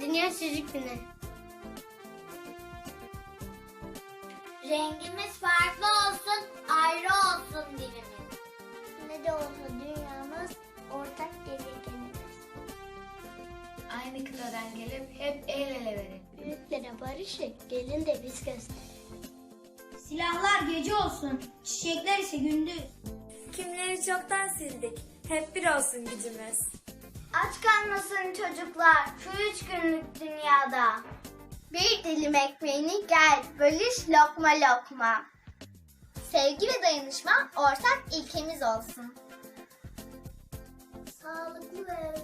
Dünya Çocuk Günü. Rengimiz farklı olsun, ayrı olsun dilimiz. Ne de olsa dünyamız ortak gezegenimiz. Aynı kıtadan gelip hep el ele verin. Büyüklere barışı gelin de biz gösterelim. Silahlar gece olsun, çiçekler ise gündüz. Kimleri çoktan sildik. Hep bir olsun gücümüz. Aç kalmasın çocuklar şu üç günlük dünyada. Bir dilim ekmeğini gel bölüş lokma lokma. Sevgi ve dayanışma ortak ilkemiz olsun. Sağlıklı ve